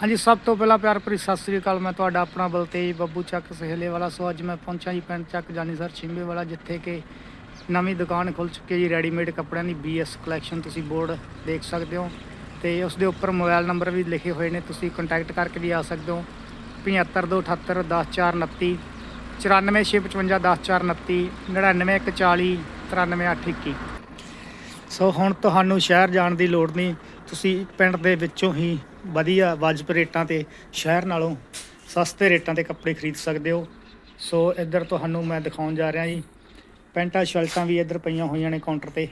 ਹਾਂਜੀ, ਸਭ ਤੋਂ ਪਹਿਲਾਂ ਪਿਆਰ ਭਰੀ ਸਤਿ ਸ੍ਰੀ ਅਕਾਲ। ਮੈਂ ਤੁਹਾਡਾ ਆਪਣਾ ਬਲਤੇਜ ਬੱਬੂ ਚੱਕ ਸਹੇਲੇ ਵਾਲਾ। ਸੋ ਅੱਜ ਮੈਂ ਪਹੁੰਚਾ ਜੀ ਪਿੰਡ ਚੱਕ ਜਾਨੀਸਰ ਛਿੰਬੇ ਵਾਲਾ, ਜਿੱਥੇ ਕਿ ਨਵੀਂ ਦੁਕਾਨ ਖੁੱਲ ਚੁੱਕੀ ਹੈ ਜੀ ਰੈਡੀਮੇਡ ਕੱਪੜਿਆਂ ਦੀ ਬੀਐਸ ਕਲੈਕਸ਼ਨ ਤੁਸੀਂ ਬੋਰਡ ਦੇਖ ਸਕਦੇ ਹੋ। ਤੇ ਉਸ ਦੇ ਉੱਪਰ ਮੋਬਾਈਲ ਨੰਬਰ ਵੀ ਲਿਖੇ ਹੋਏ ਨੇ, ਤੁਸੀਂ ਕੰਟੈਕਟ ਕਰਕੇ ਵੀ ਆ ਸਕਦੇ ਹੋ। 7528 10429 9465510429 99140 93821 ਸੋ ਹੁਣ ਤੁਹਾਨੂੰ ਸ਼ਹਿਰ ਜਾਣ ਦੀ ਲੋੜ ਨਹੀਂ। ਤੁਸੀਂ ਪਿੰਡ ਦੇ ਵਿੱਚੋਂ ਹੀ ਵਧੀਆ ਵਾਜਬ ਰੇਟਾਂ ਤੇ ਸ਼ਹਿਰ ਨਾਲੋਂ ਸਸਤੇ ਰੇਟਾਂ ਤੇ ਕੱਪੜੇ ਖਰੀਦ ਸਕਦੇ ਹੋ। ਸੋ ਇੱਧਰ ਤੁਹਾਨੂੰ ਮੈਂ ਦਿਖਾਉਣ ਜਾ ਰਿਹਾ ਜੀ। ਪੈਂਟਾਂ ਸ਼ਰਟਾਂ ਵੀ ਇੱਧਰ ਪਈਆਂ ਹੋਈਆਂ ਨੇ ਕਾਊਂਟਰ ਤੇ।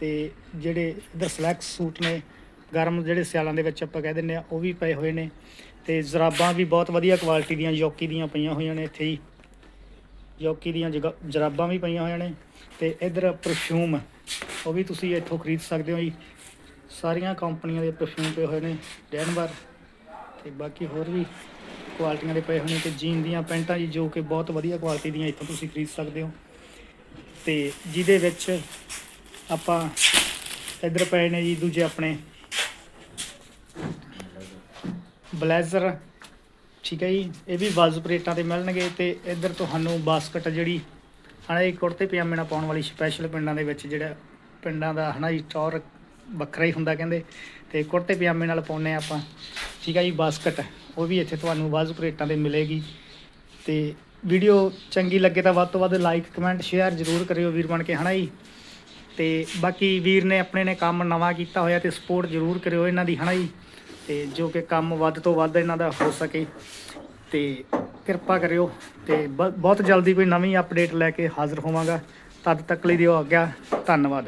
ਤੇ ਜਿਹੜੇ ਇੱਧਰ ਸਲੈਕਸ ਸੂਟ ਨੇ, ਗਰਮ ਜਿਹੜੇ ਸਿਆਲਾਂ ਦੇ ਵਿੱਚ ਆਪਾਂ ਕਹਿ ਦਿੰਦੇ ਆ ਉਹ ਵੀ ਪਏ ਹੋਏ ਨੇ। ਤੇ ਜ਼ਰਾਬਾਂ ਵੀ ਬਹੁਤ ਵਧੀਆ ਕੁਆਲਿਟੀ ਦੀਆਂ, ਯੋਕੀ ਦੀਆਂ ਪਈਆਂ ਹੋਈਆਂ ਨੇ ਇੱਥੇ ਹੀ ਯੋਕੀ ਦੀਆਂ ਜਗ- ਜਰਾਬਾਂ ਵੀ ਪਈਆਂ ਹੋਈਆਂ ਨੇ। ਤੇ ਇੱਧਰ ਪਰਫਿਊਮ ਉਹ ਵੀ ਤੁਸੀਂ ਇੱਥੋਂ ਖਰੀਦ ਸਕਦੇ ਹੋ ਜੀ। ਸਾਰੀਆਂ ਕੰਪਨੀਆਂ ਦੇ ਪਰਫਿਊਮ ਪਏ ਹੋਏ ਨੇ, ਡੈਨਵਰ ਤੇ ਬਾਕੀ ਹੋਰ ਵੀ ਕੁਆਲਿਟੀਆਂ ਦੇ ਪਏ ਹੋਏ ਨੇ ਤੇ ਜੀਨ ਦੀਆਂ ਪੈਂਟਾਂ ਜੀ, ਜੋ ਕਿ ਬਹੁਤ ਵਧੀਆ ਕੁਆਲਿਟੀ ਦੀਆਂ ਇੱਥੋਂ ਤੁਸੀਂ ਖਰੀਦ ਸਕਦੇ ਹੋ। ਤੇ ਜਿਹਦੇ ਵਿੱਚ ਆਪਾਂ ਇੱਧਰ ਪਏ ਨੇ ਜੀ, ਦੂਜੇ ਆਪਣੇ ਬਲੇਜ਼ਰ, ਠੀਕ ਹੈ ਜੀ, ਇਹ ਵੀ ਵਾਜਬ ਰੇਟਾਂ ਤੇ ਮਿਲਣਗੇ ਤੇ ਇੱਧਰ ਤੁਹਾਨੂੰ ਬਾਸਕਟ ਜਿਹੜੀ ਹਨਾ ਜੀ ਕੁੜਤੇ ਪਜਾਮੇ ਨਾਲ ਪਾਉਣ ਵਾਲੀ ਸਪੈਸ਼ਲ ਪਿੰਡਾਂ ਦੇ ਵਿੱਚ ਜਿਹੜਾ ਪਿੰਡਾਂ ਦਾ ਹਨਾ ਜੀ, ਟੌਰ ਵੱਖਰਾ ਹੀ ਹੁੰਦਾ ਕਹਿੰਦੇ। ਤੇ ਕੁੜਤੇ ਪਜਾਮੇ ਨਾਲ ਪਾਉਨੇ ਆਪਾਂ। ਠੀਕ ਆ ਜੀ, ਬਾਸਕਟ ਉਹ ਵੀ ਇੱਥੇ ਤੁਹਾਨੂੰ ਵਾਜਬ ਰੇਟਾਂ ਤੇ ਮਿਲੇਗੀ। ਤੇ ਵੀਡੀਓ ਚੰਗੀ ਲੱਗੇ ਤਾਂ ਵੱਧ ਤੋਂ ਵੱਧ ਲਾਈਕ ਕਮੈਂਟ ਸ਼ੇਅਰ ਜ਼ਰੂਰ ਕਰਿਓ ਵੀਰ ਬਣ ਕੇ, ਹਨਾ ਜੀ? ਤੇ ਬਾਕੀ ਵੀਰ ਨੇ ਆਪਣੇ ਨੇ ਕੰਮ ਨਵਾਂ ਕੀਤਾ ਹੋਇਆ ਤੇ ਸਪੋਰਟ ਜ਼ਰੂਰ ਕਰਿਓ ਇਹਨਾਂ ਦੀ, ਹਨਾ ਜੀ? ਤੇ ਜੋ ਕਿ ਕੰਮ ਵੱਧ ਤੋਂ ਵੱਧ ਇਹਨਾਂ ਦਾ ਹੋ ਸਕੇ। ਤੇ ਕਿਰਪਾ ਕਰਿਓ। ਤੇ ਬ- ਬਹੁਤ ਜਲਦੀ ਕੋਈ ਨਵੀਂ ਅਪਡੇਟ ਲੈ ਕੇ ਹਾਜ਼ਰ ਹੋਵਾਂਗਾ। ਤਦ ਤੱਕ ਲਈ ਦਿਓ ਆਗਿਆ। ਧੰਨਵਾਦ।